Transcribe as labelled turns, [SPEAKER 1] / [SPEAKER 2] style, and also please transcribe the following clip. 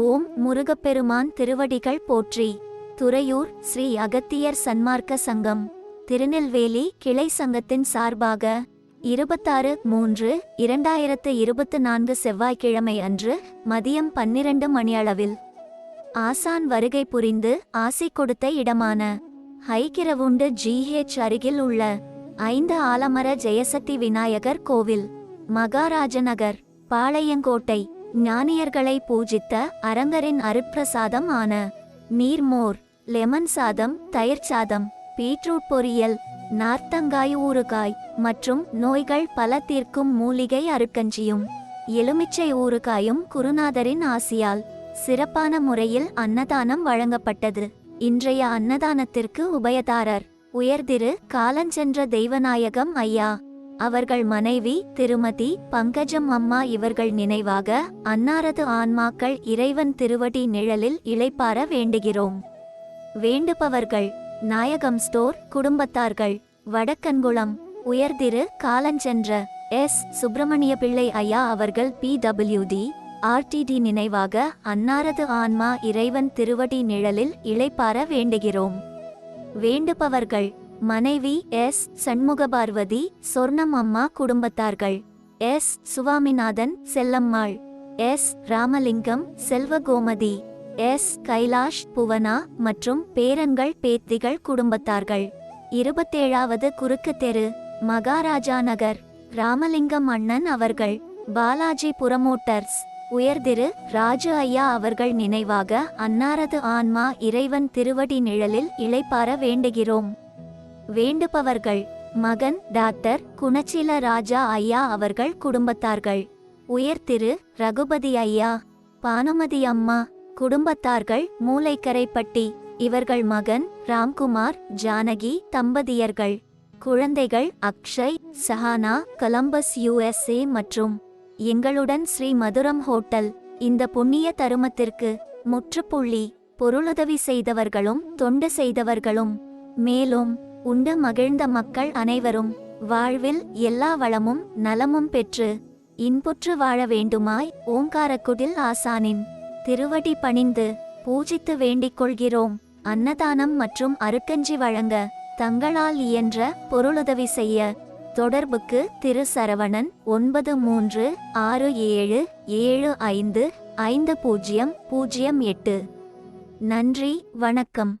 [SPEAKER 1] ஓம் முருகப்பெருமான் திருவடிகள் போற்றி. துறையூர் ஸ்ரீ அகத்தியர் சன்மார்க்க சங்கம். திருநெல்வேலி கிளை சங்கத்தின் சார்பாக இருபத்தாறு மூன்று இரண்டாயிரத்து இருபத்து நான்கு செவ்வாய்க்கிழமை அன்று மதியம் பன்னிரண்டு மணியளவில் ஆசான் வருகை புரிந்து ஆசி கொடுத்த இடமான ஹைகிரவுண்டு ஜிஹெச் அருகில் உள்ள ஐந்து ஆலமர ஜெயசக்தி விநாயகர் கோவில் மகாராஜநகர் பாளையங்கோட்டை. ஞானியர்களை பூஜித்த அரங்கரின் அருப்பிரசாதம் ஆன நீர்மோர் லெமன் சாதம் தயிர் சாதம் பீட்ரூட் பொரியல் நார்த்தங்காய் ஊறுகாய் மற்றும் நோய்கள் பல தீர்க்கும் மூலிகை அருக்கஞ்சியும் எலுமிச்சை ஊறுகாயும் குருநாதரின் ஆசியால் சிறப்பான முறையில் அன்னதானம் வழங்கப்பட்டது. இன்றைய அன்னதானத்திற்கு உபயதாரர் உயர்திரு காலஞ்சென்ற தெய்வநாயகம் ஐயா அவர்கள் மனைவி திருமதி பங்கஜம் அம்மா இவர்கள் நினைவாக அன்னாரது ஆன்மாக்கள் இறைவன் திருவடி நிழலில் இளைப்பார வேண்டுகிறோம். வேண்டுபவர்கள் நாயகம் ஸ்டோர் குடும்பத்தார்கள் வடக்கன்குளம் உயர்திரு காலஞ்சென்ற எஸ். சுப்பிரமணிய பிள்ளை ஐயா அவர்கள் பி டபிள்யூ டி ஆர்டிடி நினைவாக அன்னாரது ஆன்மா இறைவன் திருவடி நிழலில் இளைப்பார வேண்டுகிறோம். வேண்டுபவர்கள் மனைவி எஸ். சண்முகபார்வதி சொர்ணம் அம்மா குடும்பத்தார்கள். S. Swaminathan Chellammal. S. Ramalingam Selvagomathi. S. Kailash Bhuvana மற்றும் பேரன்கள் பேத்திகள் குடும்பத்தார்கள். இருபத்தேழாவது குறுக்கு தெரு மகாராஜா நகர். ராமலிங்கம் அண்ணன் அவர்கள். பாலாஜி புரமோட்டர்ஸ் உயர்திரு ராஜு ஐயா அவர்கள் நினைவாக அன்னாரது ஆன்மா இறைவன் திருவடி நிழலில் இளைப்பார வேண்டுகிறோம். வேண்டுபவர்கள் மகன் டாக்டர் குணச்சில ராஜா ஐயா அவர்கள் குடும்பத்தார்கள். உயர்திரு ரகுபதி ஐயா பானுமதி அம்மா குடும்பத்தார்கள் மூளைக்கரைப்பட்டி இவர்கள் மகன் ராம்குமார் ஜானகி தம்பதியர்கள். குழந்தைகள் அக்ஷய் சஹானா கொலம்பஸ் யுஎஸ்ஏ மற்றும் எங்களுடன் ஸ்ரீ மதுரம் ஹோட்டல். இந்த புண்ணிய தருமத்திற்கு முற்றுப்புள்ளி பொருளுதவி செய்தவர்களும் தொண்டு செய்தவர்களும். மேலும் உண்டு மகிழ்ந்த மக்கள் அனைவரும் வாழ்வில் எல்லா வளமும் நலமும் பெற்று இன்புற்று வாழ வேண்டுமாய் ஓங்காரக்குடில் ஆசானின் திருவடி பணிந்து பூஜித்து வேண்டிக் கொள்கிறோம். அன்னதானம் மற்றும் அருக்கஞ்சி வழங்க தங்களால் இயன்ற பொருளுதவி செய்ய தொடர்புக்கு திரு சரவணன் ஒன்பது மூன்று ஆறு ஏழு ஏழு ஐந்து ஐந்து பூஜ்ஜியம் பூஜ்ஜியம் எட்டு. நன்றி வணக்கம்.